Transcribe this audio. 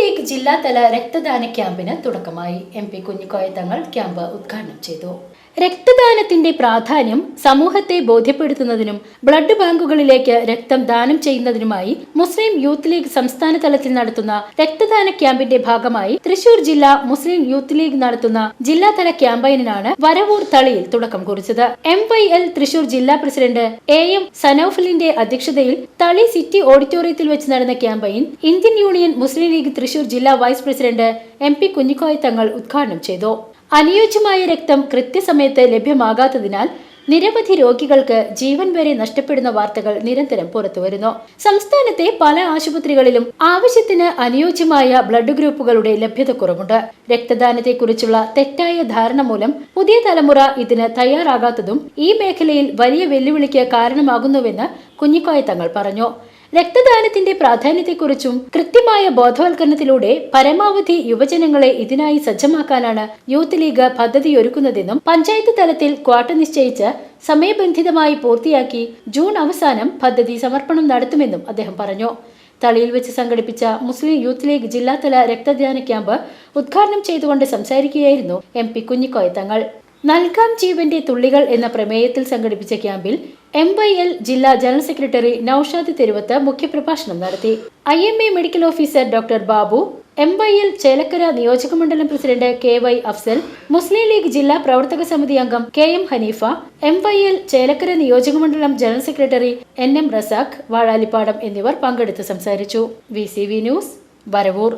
League ജില്ലാതല രക്തദാന ക്യാമ്പിന് തുടക്കമായി. എം പി കുഞ്ഞിക്കോയ തങ്ങൾ ക്യാമ്പ് ഉദ്ഘാടനം ചെയ്തു. രക്തദാനത്തിന്റെ പ്രാധാന്യം സമൂഹത്തെ ബോധ്യപ്പെടുത്തുന്നതിനും ബ്ലഡ് ബാങ്കുകളിലേക്ക് രക്തം ദാനം ചെയ്യുന്നതിനുമായി മുസ്ലിം യൂത്ത് ലീഗ് സംസ്ഥാന തലത്തിൽ നടത്തുന്ന രക്തദാന ക്യാമ്പിന്റെ ഭാഗമായി തൃശൂർ ജില്ലാ മുസ്ലിം യൂത്ത് ലീഗ് നടത്തുന്ന ജില്ലാതല ക്യാമ്പയിനാണ് വരവൂർ തളിയിൽ തുടക്കം കുറിച്ചത്. എം വൈ എൽ തൃശൂർ ജില്ലാ പ്രസിഡന്റ് എ എം സനൌഫലിന്റെ അധ്യക്ഷതയിൽ തളി സിറ്റി ഓഡിറ്റോറിയത്തിൽ വെച്ച് നടന്ന campaign Indian union Muslim league Thrissur ജില്ലാ vice president M P Kunhikoya Thangal ഉദ്ഘാടനം ചെയ്തു. അനുയോജ്യമായ രക്തം കൃത്യസമയത്ത് ലഭ്യമാകാത്തതിനാൽ നിരവധി രോഗികൾക്ക് ജീവൻ വരെ നഷ്ടപ്പെടുന്ന വാർത്തകൾ നിരന്തരം പുറത്തുവരുന്നു. സംസ്ഥാനത്തെ പല ആശുപത്രികളിലും ആവശ്യത്തിന് അനുയോജ്യമായ ബ്ലഡ് ഗ്രൂപ്പുകളുടെ ലഭ്യത കുറവുണ്ട്. രക്തദാനത്തെക്കുറിച്ചുള്ള തെറ്റായ ധാരണ മൂലം പുതിയ തലമുറ ഇതിന് തയ്യാറാകാത്തതും ഈ മേഖലയിൽ വലിയ വെല്ലുവിളിക്ക് കാരണമാകുന്നുവെന്ന് കുഞ്ഞിക്കോയ തങ്ങൾ പറഞ്ഞു. രക്തദാനത്തിന്റെ പ്രാധാന്യത്തെക്കുറിച്ചും കൃത്യമായ ബോധവൽക്കരണത്തിലൂടെ പരമാവധി യുവജനങ്ങളെ ഇതിനായി സജ്ജമാക്കാനാണ് യൂത്ത് ലീഗ് പദ്ധതി ഒരുക്കുന്നതെന്നും പഞ്ചായത്ത് തലത്തിൽ ക്വാട്ട നിശ്ചയിച്ച് സമയബന്ധിതമായി പൂർത്തിയാക്കി ജൂൺ അവസാനം പദ്ധതി സമർപ്പണം നടത്തുമെന്നും അദ്ദേഹം പറഞ്ഞു. തളിയിൽ വെച്ച് സംഘടിപ്പിച്ച മുസ്ലിം യൂത്ത് ലീഗ് ജില്ലാതല രക്തദാന ക്യാമ്പ് ഉദ്ഘാടനം ചെയ്തുകൊണ്ട് സംസാരിക്കുകയായിരുന്നു എം പി കുഞ്ഞിക്കോയ തങ്ങൾ. നൽകാം ജീവന്റെ തുള്ളികൾ എന്ന പ്രമേയത്തിൽ സംഘടിപ്പിച്ച ക്യാമ്പിൽ എം വൈ എൽ ജില്ലാ ജനറൽ സെക്രട്ടറി നൌഷാദ് തെരുവത്ത് മുഖ്യപ്രഭാഷണം നടത്തി. I M A medical officer doctor Babu M Y L Chelakkara നിയോജകമണ്ഡലം president K Y Afsal Muslim league ജില്ലാ പ്രവർത്തക സമിതി അംഗം K M Haneefa M Y L Chelakkara നിയോജകമണ്ഡലം general secretary N M Razak Vazhalippadam എന്നിവർ പങ്കെടുത്ത് സംസാരിച്ചു. V news Varavoor.